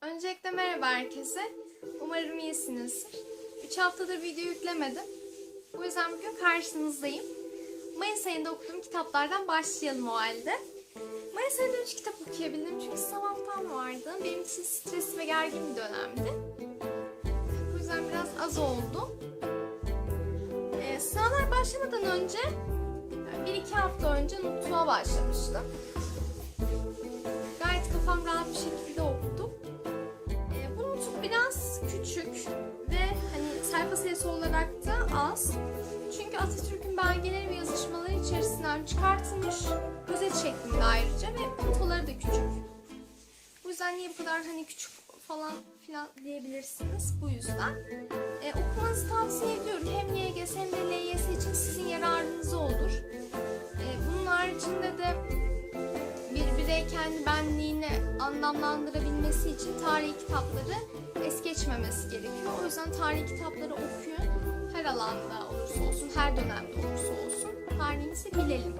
Öncelikle merhaba herkese. Umarım iyisinizdir. 3 haftadır video yüklemedim. Bu yüzden bugün karşınızdayım. Mayıs ayında okuduğum kitaplardan başlayalım o halde. Mayıs ayında 3 kitap okuyabildim çünkü haftam vardı. Benim için stresli ve gergin bir dönemdi. Bu yüzden biraz az oldu. Ee, sınavlar başlamadan önce, 1-2 hafta önce Nutsu'a başlamıştım. Küçük ve hani sayfa sayısı olarak da az. Çünkü Atatürk'ün belgeleri ve yazışmaları içerisinden çıkartılmış özet şeklinde ayrıca ve puntoları da küçük. Bu yüzden niye bu kadar hani küçük falan filan diyebilirsiniz bu yüzden. Ee, okumanızı tavsiye ediyorum. Hem YGS hem de LYS için sizin yararınıza olur. Ee, bunun haricinde de bir birey kendi benliğini anlamlandırabilmesi için tarihi kitapları es geçmemesi gerekiyor. O yüzden tarihi kitapları okuyun. Her alanda olursa olsun, her dönemde olursa olsun tarihimizi bilelim.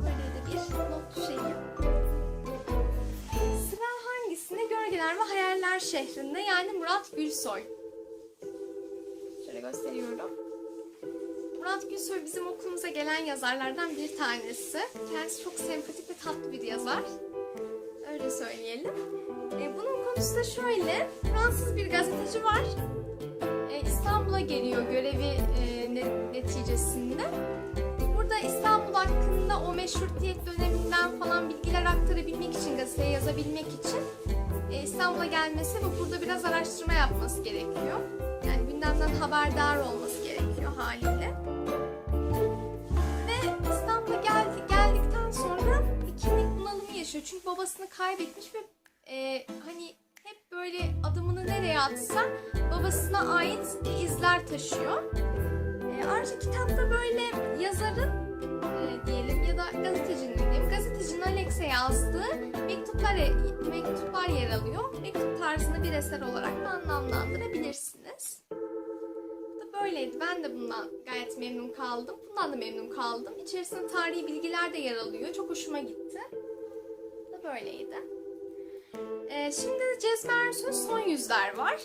Böyle de bir not şeyi. Sıra hangisinde? Gölgeler ve Hayaller şehrinde yani Murat Gülsoy. Şöyle gösteriyorum. Murat Gülsoy bizim okulumuza gelen yazarlardan bir tanesi. Kendisi çok sempatik ve tatlı bir yazar. Öyle söyleyelim. E, bunun konusu da şöyle. Fransız bir gazeteci var. E, İstanbul'a geliyor görevi e, ne- neticesinde. Burada İstanbul hakkında o meşrutiyet döneminden falan bilgiler aktarabilmek için, gazeteye yazabilmek için e, İstanbul'a gelmesi ve burada biraz araştırma yapması gerekiyor. Yani gündemden haberdar olması gerekiyor haliyle. Ve İstanbul'a geldi, geldikten sonra bir kimlik bunalımı yaşıyor. Çünkü babasını kaybetmiş ve e, hani hep böyle adımını nereye atsa babasına ait izler taşıyor. E, ayrıca kitapta böyle yazarın e, diyelim ya da gazetecinin diyeyim, gazetecinin Alex'e yazdığı mektuplar, mektuplar yer alıyor. Mektup tarzını bir eser olarak da anlamlandırabilirsiniz. Böyleydi. Ben de bundan gayet memnun kaldım. Bundan da memnun kaldım. İçerisinde tarihi bilgiler de yer alıyor. Çok hoşuma gitti. Bu da böyleydi. Ee, şimdi Cezmi Ersoy'un Son Yüzler var.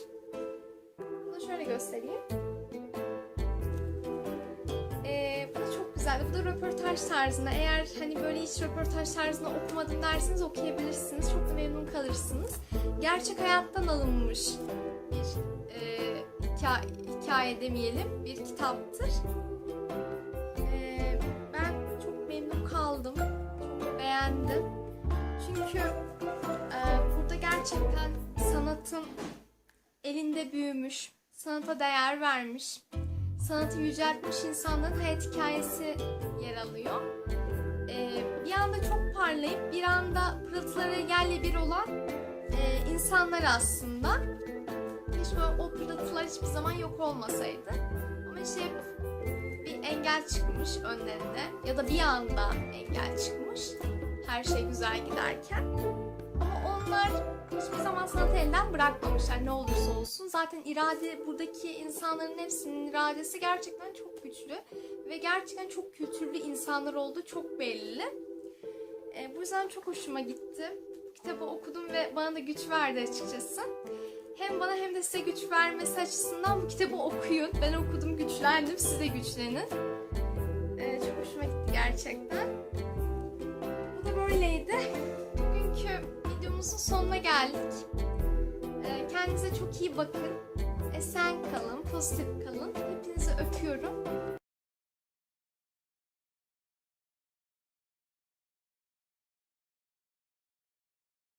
Bunu şöyle göstereyim. Ee, bu da çok güzeldi. Bu da röportaj tarzında. Eğer hani böyle hiç röportaj tarzında okumadım derseniz okuyabilirsiniz. Çok da memnun kalırsınız. Gerçek hayattan alınmış bir e, hikaye, hikaye demeyelim. Bir kitaptır. Ee, ben çok memnun kaldım. Çok beğendim. Sanatın elinde büyümüş, sanata değer vermiş, sanatı yüceltmiş insanların hayat hikayesi yer alıyor. Ee, bir anda çok parlayıp bir anda pırıltıları yerle bir olan e, insanlar aslında. Keşke o pırıltılar hiçbir zaman yok olmasaydı. Ama işte bir engel çıkmış önlerine ya da bir anda engel çıkmış her şey güzel giderken. Onlar hiçbir zaman sanatı elden bırakmamışlar ne olursa olsun. Zaten irade buradaki insanların hepsinin iradesi gerçekten çok güçlü ve gerçekten çok kültürlü insanlar olduğu çok belli. E, bu yüzden çok hoşuma gitti. Kitabı okudum ve bana da güç verdi açıkçası. Hem bana hem de size güç vermesi açısından bu kitabı okuyun. Ben okudum, güçlendim. Siz de güçlenin. E, çok hoşuma gitti gerçekten. Bu da böyleydi. Videomuzun sonuna geldik. Ee, Kendinize çok iyi bakın. Esen kalın, pozitif kalın. Hepinizi öpüyorum.